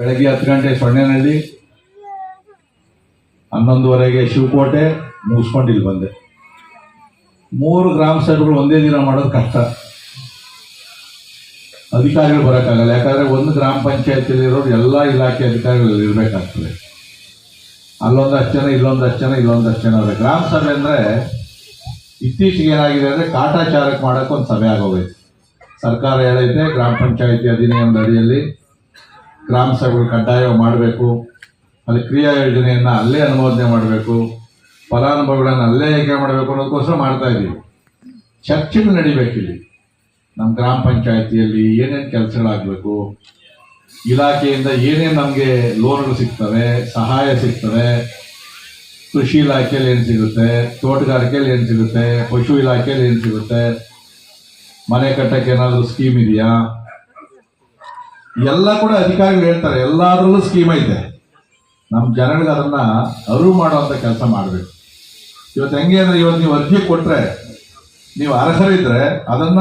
ಬೆಳಗ್ಗೆ ಹತ್ತು ಗಂಟೆ ಸೊನ್ನೆನಹಳ್ಳಿ ಹನ್ನೊಂದುವರೆಗೆ ಶಿವಕೋಟೆ ಮುಗಿಸ್ಕೊಂಡು ಇಲ್ಲಿ ಬಂದೆ. ಮೂರು ಗ್ರಾಮ ಸಭೆಗಳು ಒಂದೇ ದಿನ ಮಾಡೋದು ಕಷ್ಟ. ಅಧಿಕಾರಿಗಳು ಬರೋಕ್ಕಾಗಲ್ಲ, ಯಾಕಂದ್ರೆ ಒಂದು ಗ್ರಾಮ ಪಂಚಾಯತಿಲಿರೋರು ಎಲ್ಲ ಇಲಾಖೆ ಅಧಿಕಾರಿಗಳು ಇರಬೇಕಾಗ್ತದೆ. ಅಲ್ಲೊಂದಷ್ಟು ಜನ, ಇಲ್ಲೊಂದಷ್ಟು ಜನ ಇಲ್ಲೊಂದಷ್ಟು ಜನ ಗ್ರಾಮ ಸಭೆ ಅಂದರೆ ಇತ್ತೀಚೆಗೆ ಏನಾಗಿದೆ ಅಂದರೆ ಕಾಟಾಚಾರಕ್ಕೆ ಮಾಡೋಕ್ಕೊಂದು ಸಭೆ ಆಗೋಗೈತೆ. ಸರ್ಕಾರ ಹೇಳೈತೆ ಗ್ರಾಮ ಪಂಚಾಯತಿ ಅಧಿನಿಯಮದ ಅಡಿಯಲ್ಲಿ ಗ್ರಾಮ ಸಭೆಗಳು ಕಡ್ಡಾಯ ಮಾಡಬೇಕು. ಅಲ್ಲಿ ಕ್ರಿಯಾ ಯೋಜನೆಯನ್ನು ಅಲ್ಲೇ ಅನುಮೋದನೆ ಮಾಡಬೇಕು. ಫಲಾನುಭವಿಗಳನ್ನು ಅಲ್ಲೇ ಆಯ್ಕೆ ಮಾಡಬೇಕು ಅನ್ನೋದಕ್ಕೋಸ್ಕರ ಮಾಡ್ತಾ ಇದ್ದೀವಿ ಚರ್ಚೆಗಳು ನಡಿಬೇಕಿಲ್ಲಿ ನಮ್ಮ ಗ್ರಾಮ ಪಂಚಾಯತಿಯಲ್ಲಿ ಏನೇನು ಕೆಲಸಗಳಾಗಬೇಕು, ಇಲಾಖೆಯಿಂದ ಏನೇನು ನಮಗೆ ಲೋನ್ಗಳು ಸಿಗ್ತವೆ, ಸಹಾಯ ಸಿಗ್ತವೆ, ಕೃಷಿ ಇಲಾಖೆಯಲ್ಲಿ ಏನು ಸಿಗುತ್ತೆ, ತೋಟಗಾರಿಕೆಯಲ್ಲಿ ಏನು ಸಿಗುತ್ತೆ, ಪಶು ಇಲಾಖೆಯಲ್ಲಿ ಏನು ಸಿಗುತ್ತೆ, ಮನೆ ಕಟ್ಟಕ್ಕೆ ಏನಾದರೂ ಸ್ಕೀಮ್ ಇದೆಯಾ? ಎಲ್ಲ ಕೂಡ ಅಧಿಕಾರಿಗಳು ಹೇಳ್ತಾರೆ, ಎಲ್ಲಾದ್ರಲ್ಲೂ ಸ್ಕೀಮ್ ಐತೆ. ನಮ್ಮ ಜನಗಳಿಗೆ ಅದನ್ನ ಅರಿವು ಮಾಡುವಂತ ಕೆಲಸ ಮಾಡಬೇಕು. ಇವತ್ತು ಹೆಂಗೆ ಅಂದ್ರೆ ಇವತ್ತು ನೀವು ಅರ್ಜಿ ಕೊಟ್ಟರೆ ನೀವು ಅರ್ಹರಿದ್ರೆ ಅದನ್ನ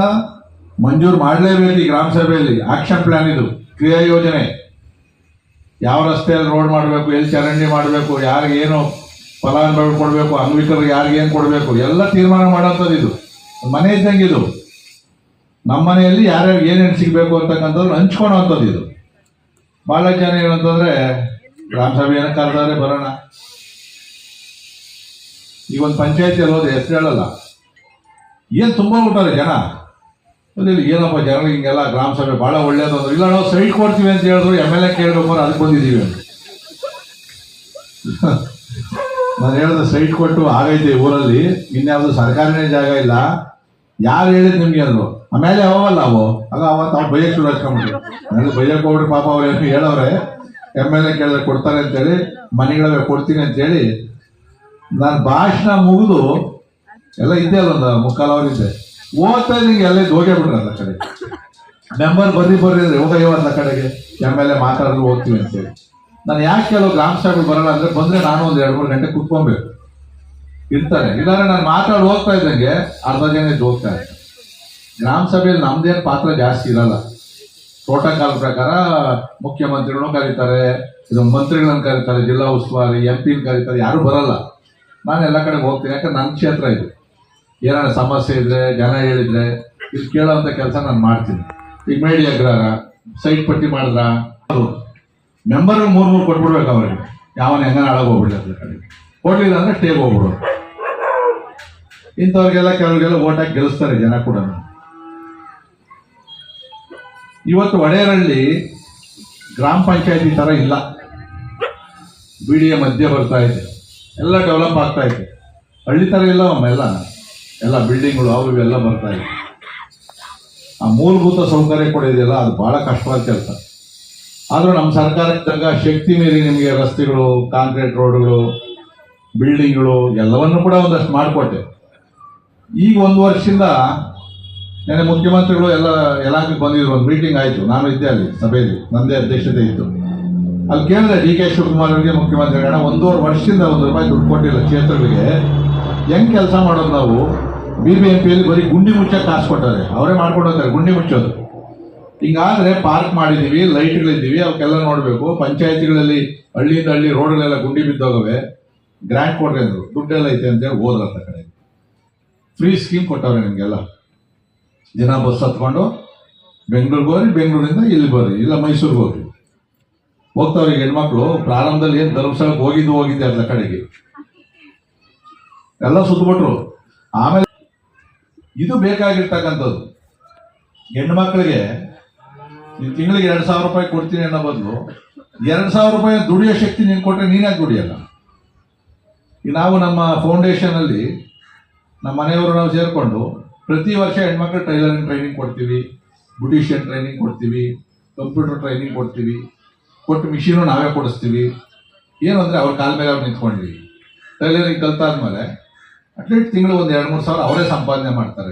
ಮಂಜೂರು ಮಾಡಲೇಬೇಕು ಈ ಗ್ರಾಮ ಸಭೆಯಲ್ಲಿ. ಆಕ್ಷನ್ ಪ್ಲಾನ್ ಇದು, ಕ್ರಿಯಾ ಯೋಜನೆ. ಯಾವ ರಸ್ತೆಯಲ್ಲಿ ರೋಡ್ ಮಾಡಬೇಕು, ಎಲ್ಲಿ ಚರಂಡಿ ಮಾಡಬೇಕು ಯಾರಿಗೇನು ಫಲಾನುಭವಿ ಕೊಡಬೇಕು ಅಂಗವಿಕರಿಗೆ ಯಾರಿಗೇನು ಕೊಡಬೇಕು, ಎಲ್ಲ ತೀರ್ಮಾನ ಮಾಡೋಂಥದ್ದು ಇದು. ಮನೆ ಇದ್ದಂಗೆ ಇದು. ನಮ್ಮ ಮನೆಯಲ್ಲಿ ಯಾರ್ಯಾರು ಏನೇನು ಸಿಗಬೇಕು ಅಂತಕ್ಕಂಥದ್ದು ಹಂಚ್ಕೊಳ್ಳೋವಂಥದ್ದು ಇದು. ಭಾಳ ಜನ ಏನಂತಂದ್ರೆ ಗ್ರಾಮ ಸಭೆ ಏನಕ್ಕೆ ಕರೆದಾರೆ ಬರೋಣ. ಈಗ ಒಂದು ಪಂಚಾಯತಿಯಲ್ಲಿ ಹೋದ್ರೆ ಹೆಸರು ಹೇಳಲ್ಲ. ಏನು ತುಂಬ ಬಿಟ್ಟಾರೆ ಜನ. ಏನಪ್ಪ ಜನರಿಗೆ ಹಿಂಗೆಲ್ಲ ಗ್ರಾಮ ಸಭೆ ಭಾಳ ಒಳ್ಳೇದು ಅಂದ್ರೆ, ಇಲ್ಲ ನಾವು ಸೈಟ್ ಕೊಡ್ತೀವಿ ಅಂತ ಹೇಳಿದ್ರು ಎಂ ಎಲ್ ಎ ಕೇಳಬೇಕು ಅದಕ್ಕೆ ಬಂದಿದ್ದೀವಿ ಅಂತ. ನಾನು ಹೇಳಿದ ಸೈಟ್ ಕೊಟ್ಟು ಆಗೈತೆ ಊರಲ್ಲಿ, ಇನ್ಯಾವುದು ಸರ್ಕಾರನೇ ಜಾಗ ಇಲ್ಲ. ಯಾರು ಹೇಳಿದ್ ನಿಮ್ಗೆ ಅದು? ಆಮೇಲೆ ಅವಲ್ಲ ಅವು. ಆಗ ಅವತ್ತು ಅವ್ರು ಬೈಯಕ್ ಶುರು ಹಚ್ಕೊಂಡ್ಬಿಟ್ರು. ನನಗೆ ಬೈಯಕ್ಕೆ ಹೋಗ್ಬಿಟ್ಟು ಪಾಪ ಅವ್ರು ಏನು ಹೇಳವ್ರೆ. ಎಂ ಎಲ್ ಎ ಕೇಳಿದ್ರೆ ಕೊಡ್ತಾರೆ ಅಂತೇಳಿ ಮನೆಗಳವೆ ಕೊಡ್ತೀನಿ ಅಂತೇಳಿ, ನಾನು ಭಾಷಣ ಮುಗಿದು, ಎಲ್ಲ ಇದ್ದೆ ಅಲ್ಲೊಂದು ಮುಕ್ಕಾಲು ಅವ್ರು ಇದ್ದೆ. ಓದ್ತಾ ನಿಂಗೆ ಎಲ್ಲ ಹೋಗೇ ಆ ಕಡೆ. ಮೆಂಬರ್ ಬರ್ರಿ ಬರ್ರಿ ಅಂದ್ರೆ ಹೋಗ ಇವತ್ತು ಕಡೆಗೆ. ಎಂ ಎಲ್ ಎ ಮಾತಾಡಿದ್ರು ಹೋಗ್ತೀವಿ ಅಂತೇಳಿ. ನಾನು ಯಾಕೆ ಕೆಲವು ಗ್ರಾಮ ಸಭೆಗಳು ಬರಲ್ಲ ಅಂದ್ರೆ ಬಂದ್ರೆ ನಾನು ಒಂದು ಎರಡು ಮೂರು ಗಂಟೆ ಕುತ್ಕೊಬೇಕು. ಇರ್ತಾರೆ. ಇಲ್ಲಾಂದ್ರೆ ನಾನು ಮಾತಾಡಿ ಹೋಗ್ತಾ ಇದ್ದಂಗೆ ಅರ್ಧ ಜನ ಎದ್ದು ಹೋಗ್ತಾ ಇರ್ತಾರೆ ಗ್ರಾಮ ಸಭೆಯಲ್ಲಿ ನಮ್ದೇನು ಪಾತ್ರ ಜಾಸ್ತಿ ಇರಲ್ಲ. ಪ್ರೋಟೋಕಾಲ್ ಪ್ರಕಾರ ಮುಖ್ಯಮಂತ್ರಿಗಳನ್ನು ಕರೀತಾರೆ, ಇದು ಮಂತ್ರಿಗಳನ್ನ ಕರೀತಾರೆ, ಜಿಲ್ಲಾ ಉಸ್ತುವಾರಿ, ಎಂ ಪಿನ ಕರೀತಾರೆ, ಯಾರು ಬರಲ್ಲ. ನಾನು ಎಲ್ಲ ಕಡೆ ಹೋಗ್ತೀನಿ, ಯಾಕಂದ್ರೆ ನನ್ನ ಕ್ಷೇತ್ರ ಇದು. ಏನಾರ ಸಮಸ್ಯೆ ಇದ್ರೆ, ಜನ ಹೇಳಿದ್ರೆ ಇದು ಕೇಳೋವಂಥ ಕೆಲಸ ನಾನು ಮಾಡ್ತೀನಿ. ಈಗ ಮೇಡಿ ಅಗ್ರಹಾರ ಸೈಟ್ ಪಟ್ಟಿ ಮಾಡಿದ್ರ? ಮೆಂಬರ್ ಮೂರು ಮೂರು ಕೊಟ್ಬಿಡ್ಬೇಕು ಅವ್ರಿಗೆ. ಯಾವನ ಹೆಂಗನ ನಾಳಾಗ ಹೋಗ್ಬಿಡ್ಲಿ ಅದ್ರ ಕಡೆ ಕೊಡ್ಲಿಲ್ಲ ಅಂದ್ರೆ ಸ್ಟೇಗೆ ಹೋಗ್ಬಿಡೋದು ಇಂಥವ್ರಿಗೆಲ್ಲ ಕೆಲವ್ರಿಗೆಲ್ಲ ಓಟ್ ಹಾಕಿ ಗೆಲ್ಲಿಸ್ತಾರೆ ಜನ ಕೂಡ. ಇವತ್ತು ಒಡೆಯರಳ್ಳಿ ಗ್ರಾಮ ಪಂಚಾಯತಿ ತರ ಇಲ್ಲ. ಬಿ ಡಿ ಎ ಮಧ್ಯೆ ಬರ್ತಾ ಇದೆ. ಎಲ್ಲ ಡೆವಲಪ್ ಆಗ್ತಾ ಇದೆ. ಹಳ್ಳಿ ತರ ಇಲ್ಲ ಎಲ್ಲ. ಎಲ್ಲ ಬಿಲ್ಡಿಂಗ್ಗಳು ಅವು ಇವೆಲ್ಲ ಬರ್ತಾ ಇದೆ. ಆ ಮೂಲಭೂತ ಸೌಕರ್ಯ ಕೂಡ ಇದೆಯಲ್ಲ, ಅದು ಬಹಳ ಕಷ್ಟವಾದ ಕೆಲಸ. ಆದರೂ ನಮ್ಮ ಸರ್ಕಾರ ಇದ್ದಾಗ ಶಕ್ತಿ ಮೀರಿ ನಿಮಗೆ ರಸ್ತೆಗಳು ಕಾಂಕ್ರೀಟ್ ರೋಡ್ಗಳು ಬಿಲ್ಡಿಂಗ್ಗಳು ಎಲ್ಲವನ್ನೂ ಕೂಡ ಒಂದಷ್ಟು ಮಾಡಿಕೊಟ್ಟೆ. ಈಗ ಒಂದು ವರ್ಷದಿಂದ ನೆನೆ ಮುಖ್ಯಮಂತ್ರಿಗಳು ಎಲ್ಲ ಯಲಾಂಕಕ್ಕೆ ಬಂದಿದ್ರು, ಒಂದು ಮೀಟಿಂಗ್ ಆಯಿತು. ನಾನು ಇದ್ದೆ ಅಲ್ಲಿ ಸಭೆಯಲ್ಲಿ, ನಂದೇ ಅಧ್ಯಕ್ಷತೆ ಇತ್ತು. ಅಲ್ಲಿ ಕೇಳಿದೆ ಡಿ ಕೆ ಶಿವಕುಮಾರ್ ಅವರಿಗೆ ಮುಖ್ಯಮಂತ್ರಿಗಳನ್ನ ಒಂದೂವರೆ ವರ್ಷದಿಂದ ಒಂದು ರೂಪಾಯಿ ದುಡ್ಡು ಕೊಟ್ಟಿಲ್ಲ ಕ್ಷೇತ್ರಗಳಿಗೆ. ಹೆಂಗೆ ಕೆಲಸ ಮಾಡೋದು ನಾವು? ಬಿ ಬಿ ಎಂ ಪಿಯಲ್ಲಿ ಬರೀ ಗುಂಡಿ ಮುಚ್ಚಕ್ಕೆ ಕಾಸು ಕೊಟ್ಟಾರೆ ಅವರೇ ಮಾಡ್ಕೊಂಡು ಗುಂಡಿ ಮುಚ್ಚೋದು. ಹಿಂಗಾದರೆ ಪಾರ್ಕ್ ಮಾಡಿದ್ದೀವಿ ಲೈಟ್ಗಳಿದ್ದೀವಿ ಅವಕ್ಕೆಲ್ಲ ನೋಡಬೇಕು. ಪಂಚಾಯತಿಗಳಲ್ಲಿ ಹಳ್ಳಿಯಿಂದ ಹಳ್ಳಿ ರೋಡ್ಗಳೆಲ್ಲ ಗುಂಡಿ ಬಿದ್ದೋಗವೆ. ಗ್ರ್ಯಾಂಟ್ ಕೊಡ್ರಿ ಅಂದರು. ದುಡ್ಡೆಲ್ಲ ಐತೆ ಅಂತೇಳಿ ಹೋದ್ರಂತ ಕಡೆ ಫ್ರೀ ಸ್ಕೀಮ್ ಕೊಟ್ಟವ್ರೆ ನಿಮಗೆಲ್ಲ. ದಿನ ಬಸ್ ಹತ್ಕೊಂಡು ಬೆಂಗಳೂರಿಗೆ ಹೋಗ್ರಿ, ಬೆಂಗಳೂರಿಂದ ಇಲ್ಲಿ ಬರ್ರಿ, ಇಲ್ಲ ಮೈಸೂರಿಗೆ ಹೋಗ್ರಿ. ಹೋಗ್ತಾವ್ರಿ ಹೆಣ್ಮಕ್ಳು, ಪ್ರಾರಂಭದಲ್ಲಿ ಏನು ಧರ್ಮಸ್ಥಳಕ್ಕೆ ಹೋಗಿದ್ದು ಹೋಗಿದ್ದೆ ಅದ್ರ ಕಡೆಗೆ. ಎಲ್ಲ ಸುತ್ತಬಿಟ್ರು ಆಮೇಲೆ ಇದು ಬೇಕಾಗಿರ್ತಕ್ಕಂಥದ್ದು. ಹೆಣ್ಮಕ್ಳಿಗೆ ನೀನು ತಿಂಗಳಿಗೆ ಎರಡು ಸಾವಿರ ರೂಪಾಯಿ ಕೊಡ್ತೀನಿ ಅನ್ನೋ ಬದಲು, ಎರಡು ಸಾವಿರ ರೂಪಾಯಿ ದುಡಿಯೋ ಶಕ್ತಿ ನೀನು ಕೊಟ್ಟರೆ ನೀನೇ ದುಡಿಯಲ್ಲ? ನಾವು ನಮ್ಮ ಫೌಂಡೇಶನಲ್ಲಿ ನಮ್ಮ ಮನೆಯವರು ನಾವು ಸೇರಿಕೊಂಡು ಪ್ರತಿ ವರ್ಷ ಹೆಣ್ಮಕ್ಳು ಟೈಲರಿಂಗ್ ಟ್ರೈನಿಂಗ್ ಕೊಡ್ತೀವಿ ಬ್ಯೂಟಿಷಿಯನ್ ಟ್ರೈನಿಂಗ್ ಕೊಡ್ತೀವಿ ಕಂಪ್ಯೂಟರ್ ಟ್ರೈನಿಂಗ್ ಕೊಡ್ತೀವಿ, ಕೊಟ್ಟು ಮಿಷಿನು ನಾವೇ ಕೊಡಿಸ್ತೀವಿ. ಏನು ಅಂದರೆ ಅವ್ರ ಕಾಲ ಮೇಲೆ ಅವ್ರು ನಿಂತ್ಕೊಂಡ್ವಿ ಟೈಲರಿಂಗ್ ಕಲ್ತಾದ್ಮೇಲೆ ಅಟ್ಲೀಸ್ಟ್ ತಿಂಗಳು ಒಂದು ಎರಡು ಮೂರು ಸಾವಿರ ಅವರೇ ಸಂಪಾದನೆ ಮಾಡ್ತಾರೆ.